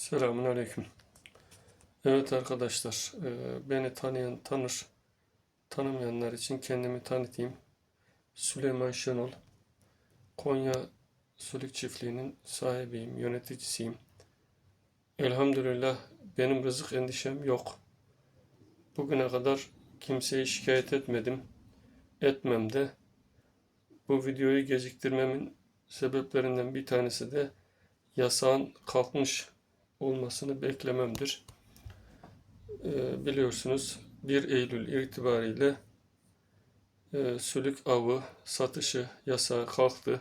Selamun Aleyküm. Evet arkadaşlar, e, beni tanıyan tanır, tanımayanlar için kendimi tanıtayım. Süleyman Şenol, Konya Sülük Çiftliği'nin sahibiyim, yöneticisiyim. Elhamdülillah benim rızık endişem yok. Bugüne kadar kimseyi şikayet etmedim, etmem de. Bu videoyu geciktirmemin sebeplerinden bir tanesi de yasağın kalkmış olmasını beklememdir. Ee, biliyorsunuz 1 Eylül itibariyle e, sülük avı satışı yasağı kalktı.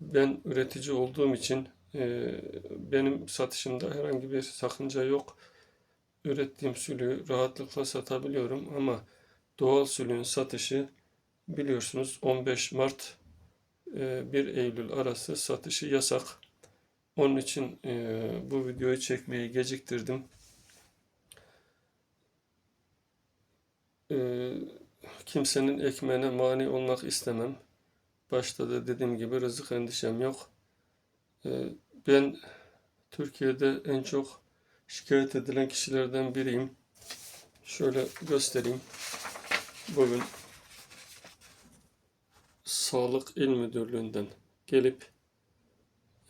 Ben üretici olduğum için e, benim satışımda herhangi bir sakınca yok. Ürettiğim sülüğü rahatlıkla satabiliyorum ama doğal sülüğün satışı biliyorsunuz 15 Mart e, 1 Eylül arası satışı yasak. Onun için e, bu videoyu çekmeyi geciktirdim. E, kimsenin ekmeğine mani olmak istemem. Başta da dediğim gibi rızık endişem yok. E, ben Türkiye'de en çok şikayet edilen kişilerden biriyim. Şöyle göstereyim. Bugün Sağlık İl Müdürlüğü'nden gelip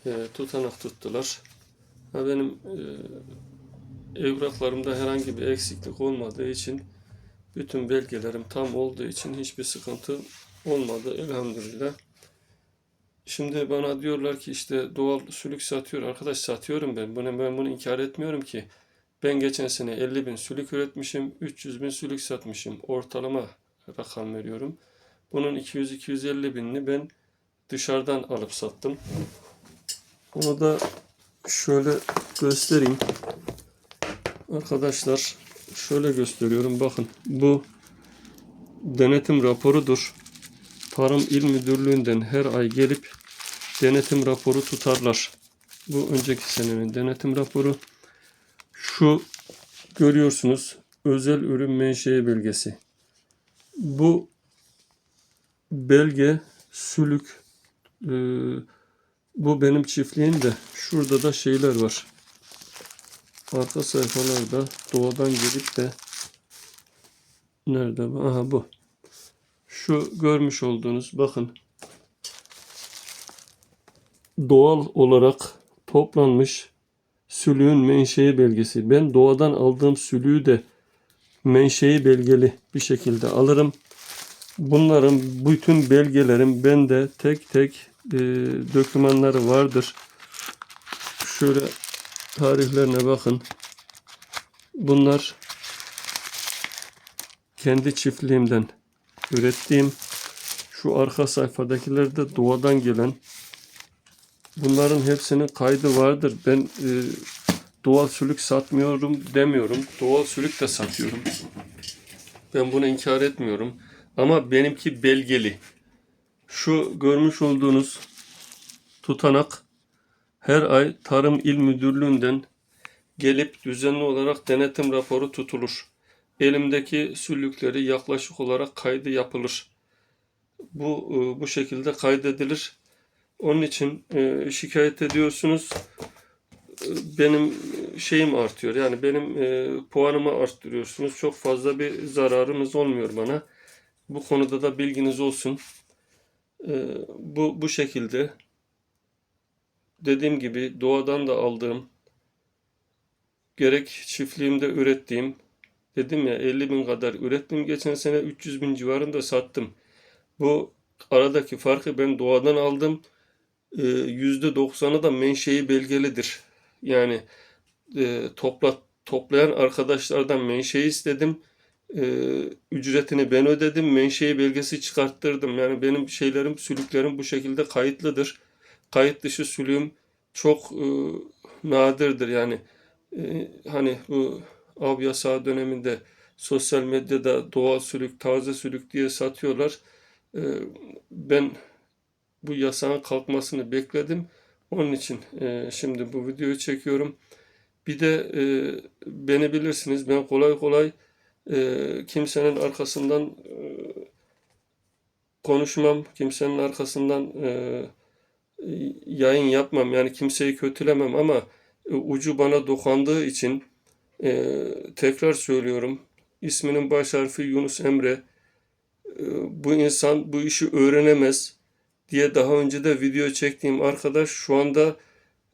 e, tutanak tuttular. Ha, benim e, evraklarımda herhangi bir eksiklik olmadığı için bütün belgelerim tam olduğu için hiçbir sıkıntı olmadı elhamdülillah. Şimdi bana diyorlar ki işte doğal sülük satıyor. Arkadaş satıyorum ben. Bunu, ben bunu inkar etmiyorum ki. Ben geçen sene 50 bin sülük üretmişim. 300 bin sülük satmışım. Ortalama rakam veriyorum. Bunun 200-250 binini ben dışarıdan alıp sattım. Onu da şöyle göstereyim. Arkadaşlar şöyle gösteriyorum. Bakın bu denetim raporudur. Tarım İl Müdürlüğü'nden her ay gelip denetim raporu tutarlar. Bu önceki senenin denetim raporu. Şu görüyorsunuz özel ürün menşei belgesi. Bu belge sülük e, bu benim çiftliğim de şurada da şeyler var. Arka sayfalarda doğadan gelip de nerede bu? Aha bu. Şu görmüş olduğunuz bakın doğal olarak toplanmış sülüğün menşei belgesi. Ben doğadan aldığım sülüğü de menşei belgeli bir şekilde alırım. Bunların bütün belgelerim bende tek tek e, dokümanları vardır. Şöyle tarihlerine bakın. Bunlar kendi çiftliğimden ürettiğim şu arka sayfadakiler de doğadan gelen bunların hepsinin kaydı vardır. Ben e, doğal sülük satmıyorum demiyorum. Doğal sülük de satıyorum. Ben bunu inkar etmiyorum. Ama benimki belgeli. Şu görmüş olduğunuz tutanak her ay Tarım İl Müdürlüğü'nden gelip düzenli olarak denetim raporu tutulur. Elimdeki sülükleri yaklaşık olarak kaydı yapılır. Bu e, bu şekilde kaydedilir. Onun için e, şikayet ediyorsunuz. E, Benim şeyim artıyor. Yani benim puanımı arttırıyorsunuz. Çok fazla bir zararımız olmuyor bana. Bu konuda da bilginiz olsun. Ee, bu bu şekilde dediğim gibi doğadan da aldığım gerek çiftliğimde ürettiğim dedim ya 50 bin kadar ürettim. Geçen sene 300 bin civarında sattım. Bu aradaki farkı ben doğadan aldım. Ee, %90'ı da menşei belgelidir. Yani e, topla, toplayan arkadaşlardan menşei istedim e, ücretini ben ödedim. Menşei belgesi çıkarttırdım. Yani benim şeylerim, sülüklerim bu şekilde kayıtlıdır. Kayıt dışı sülüğüm çok e, nadirdir. Yani e, hani bu av yasağı döneminde sosyal medyada doğal sülük, taze sülük diye satıyorlar. E, ben bu yasağın kalkmasını bekledim. Onun için e, şimdi bu videoyu çekiyorum. Bir de e, beni bilirsiniz ben kolay kolay e, kimsenin arkasından e, konuşmam, kimsenin arkasından e, yayın yapmam. Yani kimseyi kötülemem ama e, ucu bana dokandığı için e, tekrar söylüyorum. İsminin baş harfi Yunus Emre. E, bu insan bu işi öğrenemez diye daha önce de video çektiğim arkadaş şu anda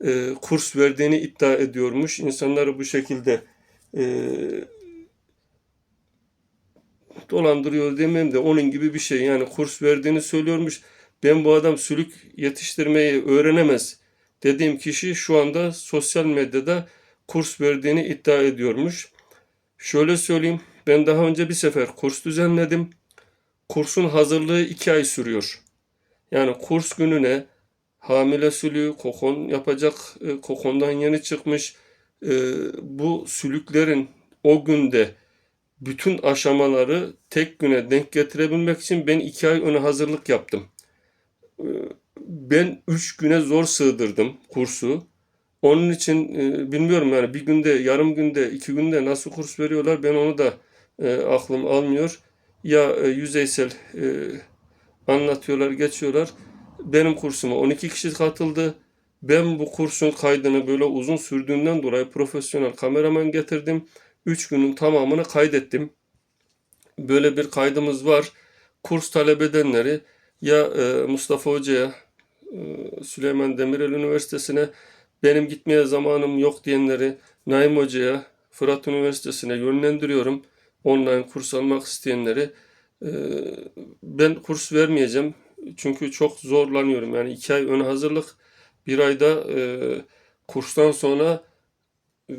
e, kurs verdiğini iddia ediyormuş. İnsanları bu şekilde e, dolandırıyor demeyeyim de onun gibi bir şey. Yani kurs verdiğini söylüyormuş. Ben bu adam sülük yetiştirmeyi öğrenemez dediğim kişi şu anda sosyal medyada kurs verdiğini iddia ediyormuş. Şöyle söyleyeyim. Ben daha önce bir sefer kurs düzenledim. Kursun hazırlığı iki ay sürüyor. Yani kurs gününe hamile sülüğü, kokon yapacak, e, kokondan yeni çıkmış. E, bu sülüklerin o günde bütün aşamaları tek güne denk getirebilmek için ben iki ay öne hazırlık yaptım. E, ben üç güne zor sığdırdım kursu. Onun için e, bilmiyorum yani bir günde, yarım günde, iki günde nasıl kurs veriyorlar ben onu da e, aklım almıyor. Ya e, yüzeysel anlatıyorlar, geçiyorlar. Benim kursuma 12 kişi katıldı. Ben bu kursun kaydını böyle uzun sürdüğünden dolayı profesyonel kameraman getirdim. 3 günün tamamını kaydettim. Böyle bir kaydımız var. Kurs talep edenleri ya e, Mustafa Hoca'ya, e, Süleyman Demirel Üniversitesi'ne, benim gitmeye zamanım yok diyenleri Naim Hoca'ya, Fırat Üniversitesi'ne yönlendiriyorum. Online kurs almak isteyenleri. E, ben kurs vermeyeceğim. Çünkü çok zorlanıyorum. Yani iki ay ön hazırlık, bir ayda e, kurstan sonra e,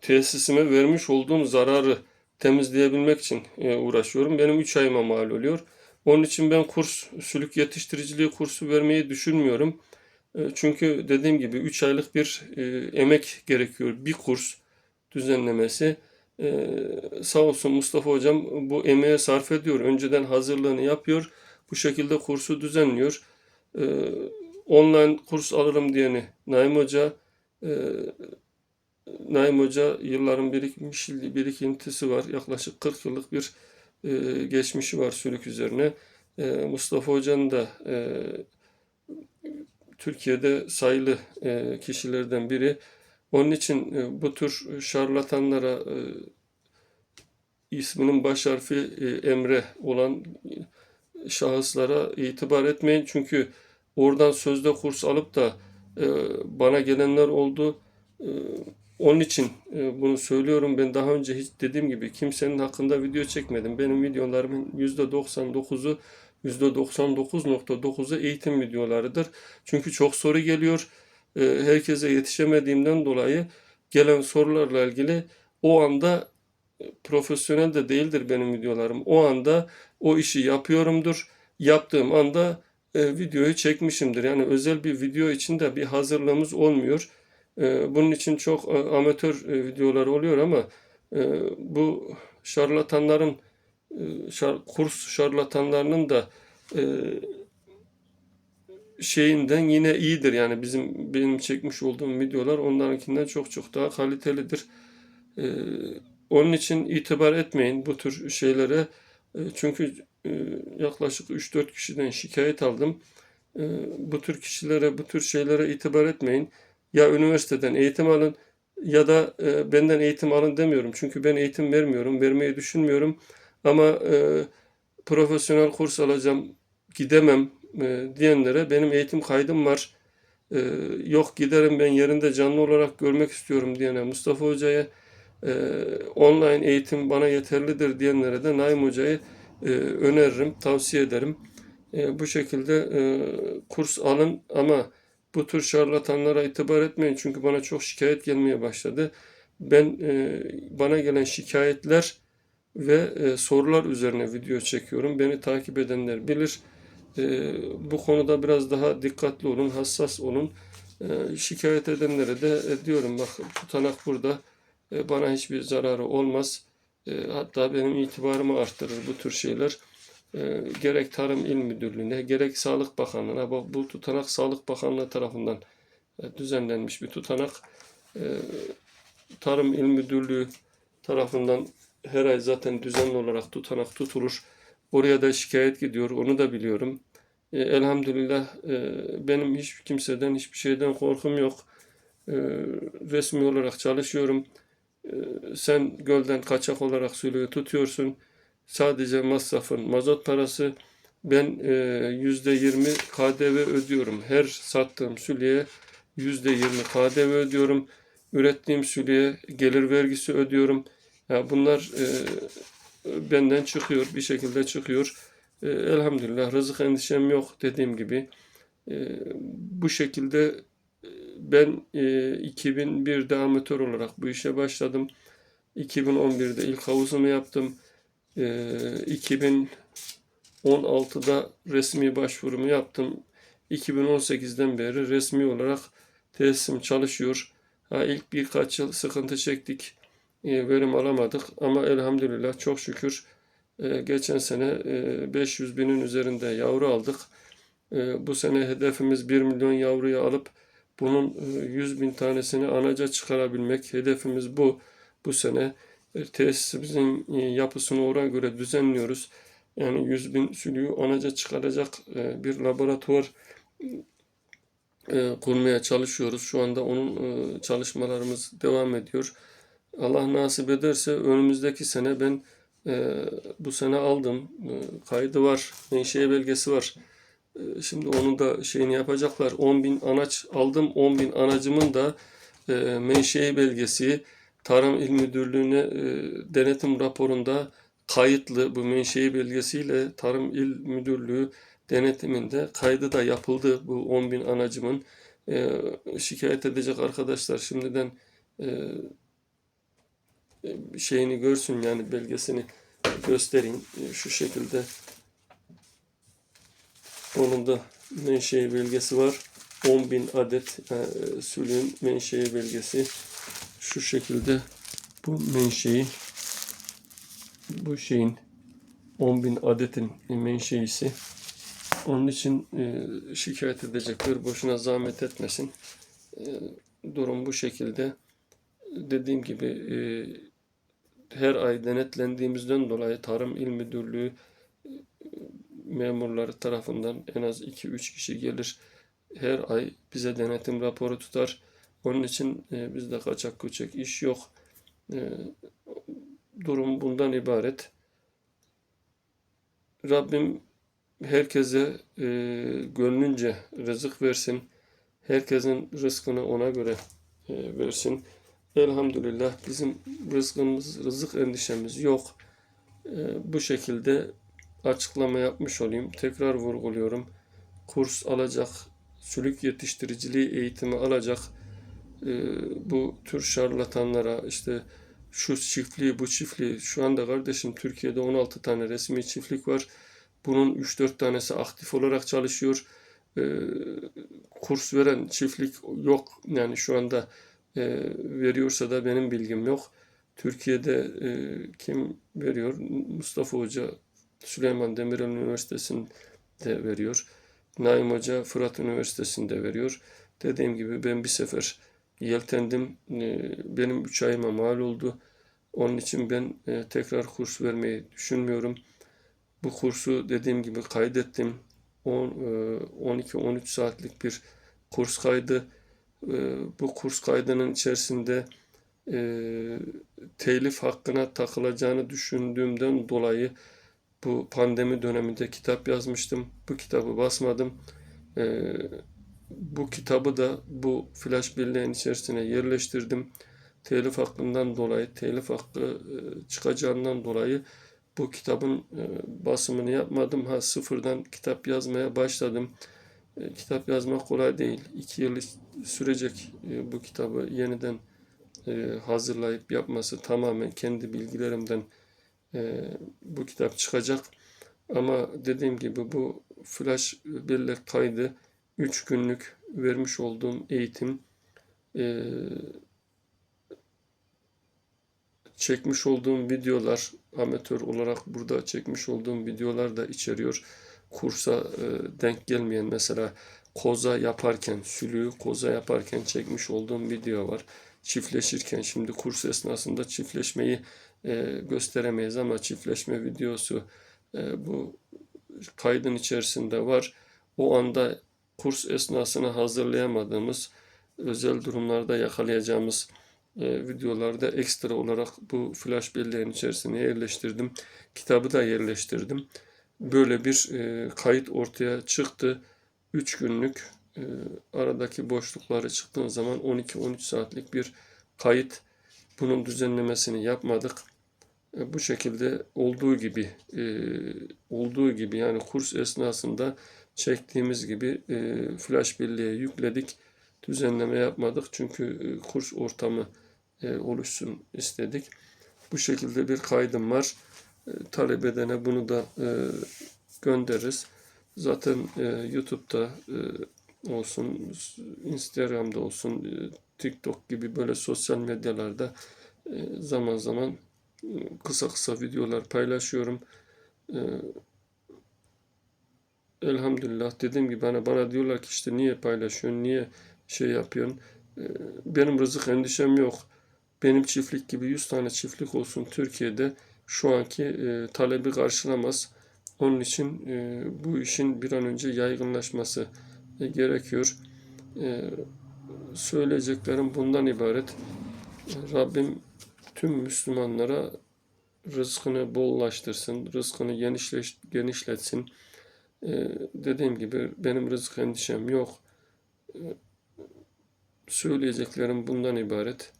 tesisime vermiş olduğum zararı temizleyebilmek için e, uğraşıyorum. Benim 3 ayıma mal oluyor. Onun için ben kurs, sülük yetiştiriciliği kursu vermeyi düşünmüyorum. E, çünkü dediğim gibi 3 aylık bir e, emek gerekiyor. Bir kurs düzenlemesi. Sağ olsun Mustafa Hocam bu emeğe sarf ediyor. Önceden hazırlığını yapıyor. Bu şekilde kursu düzenliyor. Online kurs alırım diyeni Naim Hoca Naim Hoca yılların birikmiş birikintisi var. Yaklaşık 40 yıllık bir e, geçmişi var sülük üzerine. E, Mustafa Hoca'nın da e, Türkiye'de sayılı e, kişilerden biri. Onun için e, bu tür şarlatanlara e, isminin baş harfi e, Emre olan şahıslara itibar etmeyin. Çünkü oradan sözde kurs alıp da e, bana gelenler oldu. E, onun için e, bunu söylüyorum. Ben daha önce hiç dediğim gibi kimsenin hakkında video çekmedim. Benim videolarımın %99'u %99.9'u eğitim videolarıdır. Çünkü çok soru geliyor. E, herkese yetişemediğimden dolayı gelen sorularla ilgili o anda e, profesyonel de değildir benim videolarım. O anda o işi yapıyorumdur. Yaptığım anda videoyu çekmişimdir. Yani özel bir video için de bir hazırlığımız olmuyor. E, bunun için çok e, amatör e, videolar oluyor ama e, bu şarlatanların şar, kurs şarlatanlarının da şeyinden yine iyidir. Yani bizim benim çekmiş olduğum videolar onlarınkinden çok çok daha kalitelidir. E, onun için itibar etmeyin bu tür şeylere. Çünkü yaklaşık 3-4 kişiden şikayet aldım. Bu tür kişilere, bu tür şeylere itibar etmeyin. Ya üniversiteden eğitim alın ya da e, benden eğitim alın demiyorum. Çünkü ben eğitim vermiyorum, vermeyi düşünmüyorum. Ama e, profesyonel kurs alacağım, gidemem e, diyenlere benim eğitim kaydım var. E, yok giderim ben yerinde canlı olarak görmek istiyorum diyene Mustafa Hoca'ya e, online eğitim bana yeterlidir diyenlere de Naim Hoca'yı e, öneririm, tavsiye ederim. E, bu şekilde e, kurs alın ama bu tür şarlatanlara itibar etmeyin çünkü bana çok şikayet gelmeye başladı. Ben e, bana gelen şikayetler ve e, sorular üzerine video çekiyorum. Beni takip edenler bilir. E, bu konuda biraz daha dikkatli olun, hassas olun. E, şikayet edenlere de e, diyorum bak tutanak burada. E, bana hiçbir zararı olmaz. E, hatta benim itibarımı arttırır bu tür şeyler. E, gerek Tarım İl Müdürlüğü'ne, gerek Sağlık Bakanlığı'na, bu, bu tutanak Sağlık Bakanlığı tarafından e, düzenlenmiş bir tutanak. E, Tarım İl Müdürlüğü tarafından her ay zaten düzenli olarak tutanak tutulur. Oraya da şikayet gidiyor, onu da biliyorum. E, elhamdülillah e, benim hiç kimseden, hiçbir şeyden korkum yok. resmi olarak çalışıyorum. Sen gölden kaçak olarak sülüğü tutuyorsun. Sadece masrafın mazot parası. Ben e, yüzde yirmi KDV ödüyorum. Her sattığım sülüğe yüzde yirmi KDV ödüyorum. Ürettiğim sülüğe gelir vergisi ödüyorum. Ya bunlar e, benden çıkıyor, bir şekilde çıkıyor. E, elhamdülillah rızık endişem yok dediğim gibi. Bu şekilde ben e, 2001'de amatör olarak bu işe başladım. 2011'de ilk havuzumu yaptım. E, 2016'da resmi başvurumu yaptım. 2018'den beri resmi olarak tesisim çalışıyor. Ha, ilk birkaç yıl sıkıntı çektik. E, verim alamadık ama elhamdülillah çok şükür e, geçen sene e, 500 binin üzerinde yavru aldık. E, bu sene hedefimiz 1 milyon yavruyu alıp bunun e, 100 bin tanesini anaca çıkarabilmek. Hedefimiz bu. Bu sene e, tesisimizin e, yapısını ona göre düzenliyoruz. Yani 100 bin sülüğü anaca çıkaracak e, bir laboratuvar e, kurmaya çalışıyoruz. Şu anda onun e, çalışmalarımız devam ediyor. Allah nasip ederse önümüzdeki sene ben e, bu sene aldım. E, kaydı var. Menşe belgesi var. E, şimdi onun da şeyini yapacaklar. 10 bin anaç aldım. 10 bin anacımın da e, menşe belgesi Tarım İl Müdürlüğü'ne e, denetim raporunda kayıtlı bu menşei belgesiyle Tarım İl Müdürlüğü denetiminde kaydı da yapıldı bu 10 bin anacımın. E, şikayet edecek arkadaşlar şimdiden e, şeyini görsün yani belgesini göstereyim. E, Şu şekilde onun da menşei belgesi var. 10.000 adet e, sülüğün menşei belgesi. Şu şekilde bu menşei bu şeyin 10.000 adetin menşeisi. Onun için e, şikayet edecekler. Boşuna zahmet etmesin. E, durum bu şekilde. Dediğim gibi e, her ay denetlendiğimizden dolayı Tarım İl Müdürlüğü e, memurları tarafından en az 2-3 kişi gelir. Her ay bize denetim raporu tutar. Onun için e, bizde kaçak kuçak iş yok. E, durum bundan ibaret. Rabbim herkese e, gönlünce rızık versin. Herkesin rızkını ona göre e, versin. Elhamdülillah bizim rızkımız, rızık endişemiz yok. E, bu şekilde açıklama yapmış olayım. Tekrar vurguluyorum. Kurs alacak, sülük yetiştiriciliği eğitimi alacak bu tür şarlatanlara işte şu çiftliği bu çiftliği şu anda kardeşim Türkiye'de 16 tane resmi çiftlik var. Bunun 3-4 tanesi aktif olarak çalışıyor. E, kurs veren çiftlik yok. Yani şu anda e, veriyorsa da benim bilgim yok. Türkiye'de e, kim veriyor? Mustafa Hoca Süleyman Demirel Üniversitesi'nde veriyor. Naim Hoca Fırat Üniversitesi'nde veriyor. Dediğim gibi ben bir sefer yeltendim. E, benim 3 ayıma mal oldu. Onun için ben e, tekrar kurs vermeyi düşünmüyorum. Bu kursu dediğim gibi kaydettim. 12-13 e, saatlik bir kurs kaydı. Bu kurs kaydının içerisinde telif hakkına takılacağını düşündüğümden dolayı bu pandemi döneminde kitap yazmıştım. Bu kitabı basmadım. Bu kitabı da bu flash belleğin içerisine yerleştirdim. Telif hakkından dolayı, telif hakkı e, çıkacağından dolayı bu kitabın e, basımını yapmadım. Ha sıfırdan kitap yazmaya başladım. E, kitap yazmak kolay değil. İki yıl sürecek bu kitabı yeniden hazırlayıp yapması tamamen kendi bilgilerimden bu kitap çıkacak. Ama dediğim gibi bu flash bellek kaydı 3 günlük vermiş olduğum eğitim e, çekmiş olduğum videolar amatör olarak burada çekmiş olduğum videolar da içeriyor. Kursa e, denk gelmeyen mesela koza yaparken, sülüğü koza yaparken çekmiş olduğum video var. Çiftleşirken şimdi kurs esnasında çiftleşmeyi e, gösteremeyiz ama çiftleşme videosu e, bu kaydın içerisinde var. O anda kurs esnasında hazırlayamadığımız özel durumlarda yakalayacağımız e, videolarda ekstra olarak bu flash belleğin içerisine yerleştirdim. Kitabı da yerleştirdim. Böyle bir e, kayıt ortaya çıktı. 3 günlük e, aradaki boşlukları çıktığın zaman 12-13 saatlik bir kayıt. Bunun düzenlemesini yapmadık. E, bu şekilde olduğu gibi e, olduğu gibi yani kurs esnasında çektiğimiz gibi e, flash belleğe yükledik. Düzenleme yapmadık çünkü e, kurs ortamı e, oluşsun istedik. Bu şekilde bir kaydım var. E, talep edene bunu da e, göndeririz. Zaten e, YouTube'da e, olsun, Instagram'da olsun, e, TikTok gibi böyle sosyal medyalarda e, zaman zaman e, kısa kısa videolar paylaşıyorum. E, elhamdülillah dediğim gibi hani bana diyorlar ki işte niye paylaşıyorsun, niye şey yapıyorsun. E, benim rızık endişem yok. Benim çiftlik gibi 100 tane çiftlik olsun Türkiye'de şu anki e, talebi karşılamaz. Onun için e, bu işin bir an önce yaygınlaşması e, gerekiyor. E, söyleyeceklerim bundan ibaret. Rabbim tüm Müslümanlara rızkını bollaştırsın, rızkını genişleş, genişletsin. E, dediğim gibi benim rızık endişem yok. E, söyleyeceklerim bundan ibaret.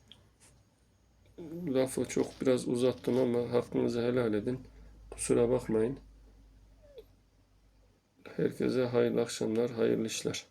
Lafı çok biraz uzattım ama hakkınızı helal edin. Kusura bakmayın. Herkese hayırlı akşamlar, hayırlı işler.